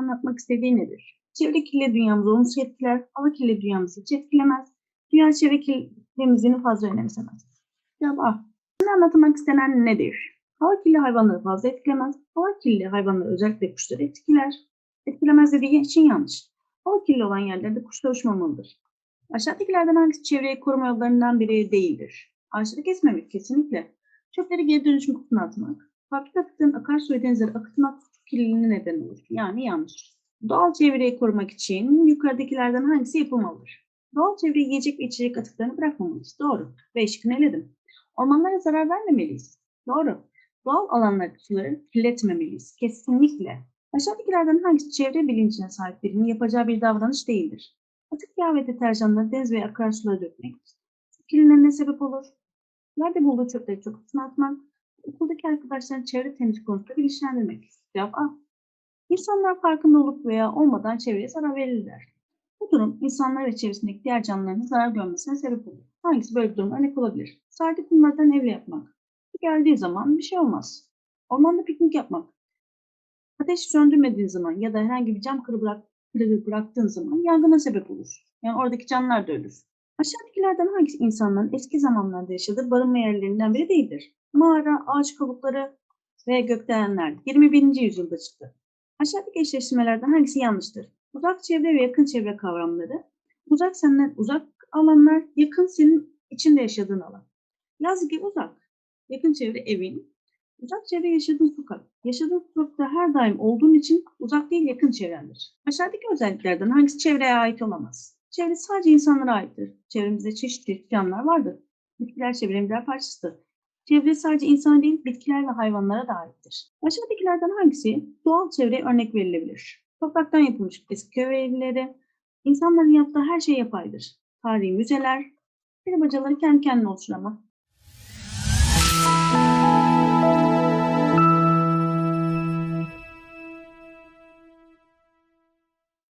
anlatmak istediği nedir? Çevre kirliliği dünyamızı olumsuz etkiler, hava kirliliği dünyamızı hiç etkilemez. Dünya çevre kirliliği temizliğini fazla önemsemez. Cevap A. Şimdi anlatılmak istenen nedir? Hava kirliliği hayvanları fazla etkilemez. Hava kirliliği hayvanları özellikle kuşları etkiler. Etkilemez dediği için yanlış. Hava kirli olan yerlerde kuşlar uçmamalıdır. Aşağıdakilerden hangisi çevreyi koruma yollarından biri değildir? Ağaçları kesmemek kesinlikle. Çöpleri geri dönüşüm kutusuna atmak. Fabrika atıklarının akarsu ve denizlere akıtmak kirliliğine neden olur. Yani yanlış. Doğal çevreyi korumak için yukarıdakilerden hangisi yapılmalıdır? Doğal çevreyi yiyecek ve içecek atıklarını bırakmamalıyız. Doğru. Ve şıkkını eledim. Ormanlara zarar vermemeliyiz. Doğru. Doğal alanları suları kirletmemeliyiz. Kesinlikle. Aşağıdakilerden hangisi çevre bilincine sahip birinin yapacağı bir davranış değildir? Atık yağ ve deterjanları deniz veya akarsulara dökmek, kirliliğine sebep olur. Nerede bulduğu çöpleri çok atmak, okuldaki arkadaşların çevre temizlik konusunda bilinçlendirmek. Cevap A. İnsanlar farkında olup veya olmadan çevreye zarar verirler. Bu durum insanlar ve çevresindeki diğer canlıların zarar görmesine sebep olur. Hangisi böyle bir durum örnek olabilir? Sade kumlardan evle yapmak. Geldiği zaman bir şey olmaz. Ormanda piknik yapmak. Ateş söndürmediğin zaman ya da herhangi bir cam kırı bırak, kırığı bıraktığın zaman yangına sebep olur. Yani oradaki canlılar da ölür. Aşağıdakilerden hangisi insanların eski zamanlarda yaşadığı barınma yerlerinden biri değildir? Mağara, ağaç kabukları ve gökdelenler 21. yüzyılda çıktı. Aşağıdaki eşleştirmelerden hangisi yanlıştır? Uzak çevre ve yakın çevre kavramları. Uzak senden uzak alanlar, yakın senin içinde yaşadığın alan. Yaz gibi uzak. Yakın çevre evin. Uzak çevre yaşadığın sokak. Yaşadığın sokakta her daim olduğun için uzak değil yakın çevrendir. Aşağıdaki özelliklerden hangisi çevreye ait olamaz? Çevre sadece insanlara aittir. Çevremizde çeşitli canlılar vardır. Bitkiler çevrenin birer parçasıdır. Çevre sadece insana değil bitkiler ve hayvanlara da aittir. Aşağıdakilerden hangisi doğal çevreye örnek verilebilir? Topraktan yapılmış eski köy evleri, insanların yaptığı her şey yapaydır. Tarihi müzeler, peri bacaları kendi kendine oluşur ama